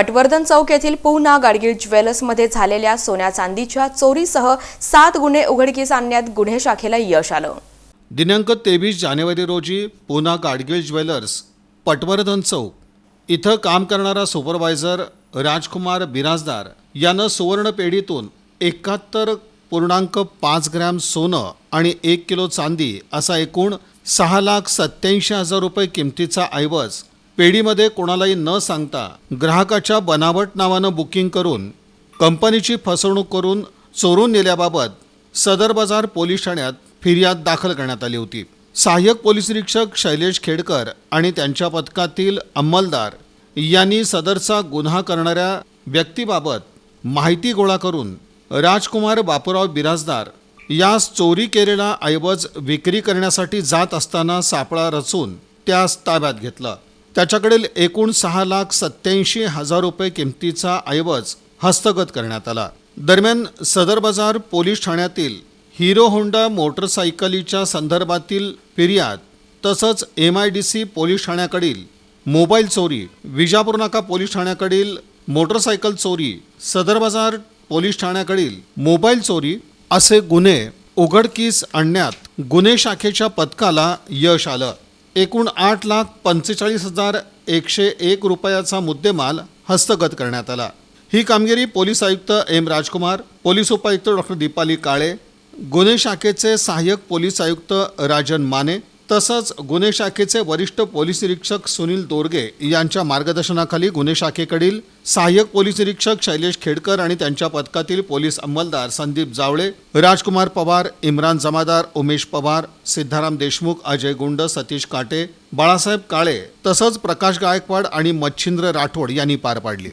पटवर्धन चौक येथील पुना गाडगीळ ज्वेलर्समध्ये झालेल्या सोन्या चांदीच्या चोरीसह सात गुन्हे उघडकीस आणण्यात गुन्हे शाखेला यश आलं. दिनांक तेवीस जानेवारी रोजी पुना गाडगीळ ज्वेलर्स पटवर्धन चौक इथं काम करणारा सुपरवायझर राजकुमार बिराजदार यानं सुवर्ण पेढीतून एकाहत्तर पूर्णांक पाच ग्रॅम सोनं आणि एक किलो चांदी असा एकूण सहा लाख सत्याऐंशी हजार रुपये किमतीचा ऐवज पेढीमध्ये कोणालाही न सांगता ग्राहकाच्या बनावट नावानं बुकिंग करून कंपनीची फसवणूक करून चोरून नेल्याबाबत सदर बाजार पोलीस ठाण्यात फिर्याद दाखल करण्यात आली होती. सहाय्यक पोलीस निरीक्षक शैलेश खेडकर आणि त्यांच्या पथकातील अंमलदार यांनी सदरचा गुन्हा करणाऱ्या व्यक्तीबाबत माहिती गोळा करून राजकुमार बापूराव बिराजदार यास चोरी केलेला ऐवज विक्री करण्यासाठी जात असताना सापळा रचून त्यास ताब्यात घेतलं. त्याच्याकडील एकूण सहा लाख सत्याऐंशी हजार रुपये किमतीचा ऐवज हस्तगत करण्यात आला. दरम्यान सदर बाजार पोलीस ठाण्यातील हिरो होंडा मोटरसायकलीच्या संदर्भातील फिर्याद तसंच M I D C police ठाण्याकडील mobile चोरी विजापूर नाका पोलीस ठाण्याकडील मोटरसायकल चोरी सदर बाजार पोलीस ठाण्याकडील मोबाईल चोरी असे गुन्हे उघडकीस आणण्यात गुन्हे शाखेच्या पथकाला यश आलं. एकूण आठ लाख पंचेचाळीस हजार एकशे एक रुपयाचा मुद्देमाल हस्तगत करण्यात आला. ही कामगिरी पोलीस आयुक्त एम राजकुमार पोलीस उपायुक्त डॉक्टर दीपाली काळे गुन्हे शाखेचे सहाय्यक पोलीस आयुक्त राजन माने तसंच गुन्हे शाखेचे वरिष्ठ पोलीस निरीक्षक सुनील दोरगे यांच्या मार्गदर्शनाखाली गुन्हे शाखेकडील सहाय्यक पोलीस निरीक्षक शैलेश खेडकर आणि त्यांच्या पथकातील पोलीस अंमलदार संदीप जावळे राजकुमार पवार इम्रान जमादार उमेश पवार सिद्धाराम देशमुख अजय गुंड सतीश काटे बाळासाहेब काळे तसंच प्रकाश गायकवाड आणि मच्छिंद्र राठोड यांनी पार पाडली.